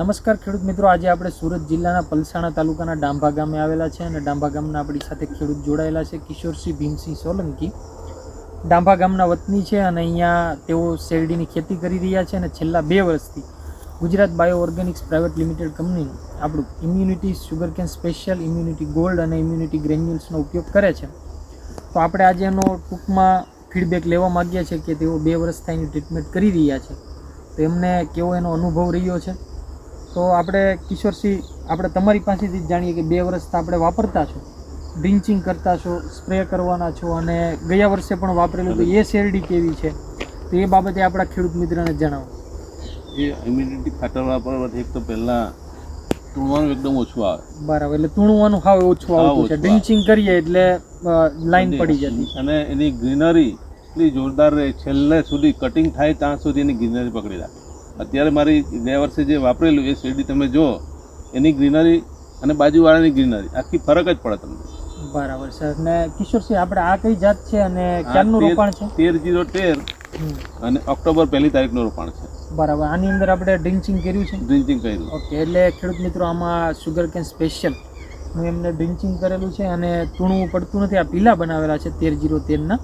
નમસ્કાર ખેડૂત મિત્રો, આજે આપણે સુરત જિલ્લાના પલસાણા તાલુકાના ડાંભા ગામે આવેલા છે અને ડાંભા ગામના આપણી સાથે ખેડૂત જોડાયેલા છે કિશોરસિંહ ભીમસિંહ સોલંકી. ડાંભા ગામના વતની છે અને અહીંયા તેઓ શેરડીની ખેતી કરી રહ્યા છે અને છેલ્લા બે વર્ષથી Gujarat bio organics private limited company આપણું immunity sugarcane special, immunity gold અને ઇમ્યુનિટી ગ્રેન્યુલ્સનો ઉપયોગ કરે છે. તો આપણે આજે એનો ટૂંકમાં ફીડબેક લેવા માગીએ છીએ કે તેઓ બે વર્ષથી એની ટ્રીટમેન્ટ કરી રહ્યા છે. તો એમને કેવો એનો અનુભવ રહ્યો છે? તો આપણે કિશોરસિંહ આપણે તમારી પાસેથી જ જાણીએ કે બે વર્ષથી આપણે વાપરતા છો. ડ્રિંચિંગ કરતા છો સ્પ્રે કરવાના છો અને ગયા વર્ષે પણ વાપરેલું તો એ શેરડી કેવી છે? તો એ બાબતે આપણા ખેડૂત મિત્રને જણાવો. એ ઇમ્યુનિટી ખાતર વાપરવાથી એક તો પહેલાં તૂણવાનું એકદમ ઓછું આવે. બરાબર એટલે તૂણવાનું હાવ ઓછું આવે આવતું છે. ઓછું ડ્રિંચિંગ કરીએ એટલે લાઈન પડી જતી. અને એની ગ્રીનરી એટલી જોરદાર રહે. છેલ્લે સુધી કટિંગ થાય ત્યાં સુધી એની ગ્રીનરી પકડી રાખે. અત્યારે મારી ગયા વર્ષે જે વાપરેલું એ શેરડી તમે જો એની ગ્રીનરી અને બાજુવાળાની ગ્રીનરી આખી ફરક જ પડે તમને. બરાબર છે. અને કિશોરસિંહ આપણે આ કઈ જાત છે અને ક્યારનું રોપાણ છે? તેર જીરો તેર અને ઓક્ટોબર પહેલી તારીખનું રોપાણ છે. બરાબર. આની અંદર આપણે ડ્રિંચિંગ કર્યું છે? ડ્રિંચિંગ કર્યું. ઓકે એટલે ખેડૂત મિત્રો આમાં સુગર કેન સ્પેશિયલ હું એમને ડ્રિંચિંગ કરેલું છે અને તૂણવું પડતું નથી. આ પીલા બનાવેલા છે તેર જીરો તેરના.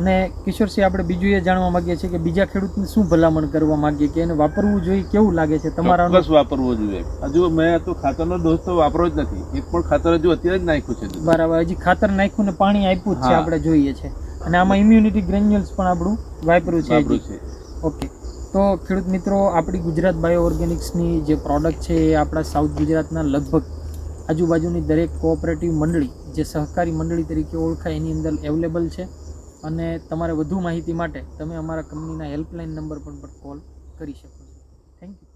અને કિશોરસિંહ આપણે બીજું એ જાણવા માંગીએ છીએ કે બીજા ખેડૂતને શું ભલામણ કરવા માંગીએ કે એને વાપરવું જોઈએ કેવું લાગે છે તમારા બસ વાપરવું જોઈએ. હજુ મેં તો ખાતરનો ડોઝ તો વાપરો જ નથી. એક પણ ખાતર હજુ અત્યારે જ નાખ્યું છે બરાબર હજી ખાતર નાખ્યું ને પાણી આપ્યું જ છે આપણે જોઈએ છે. અને આમાં ઇમ્યુનિટી ગ્રેન્યુલ્સ પણ આપણું વાપર્યું છે છે. ઓકે તો ખેડૂત મિત્રો આપણી ગુજરાત બાયો ઓર્ગેનિક્સની જે પ્રોડક્ટ છે એ આપણા સાઉથ ગુજરાતના લગભગ આજુબાજુની દરેક કોઓપરેટિવ મંડળી જે સહકારી મંડળી તરીકે ઓળખાય એની અંદર અવેલેબલ છે. અને તમારે વધુ માહિતી માટે તમે અમારા કંપનીના હેલ્પલાઇન નંબર પર પણ કોલ કરી શકો છો. Thank you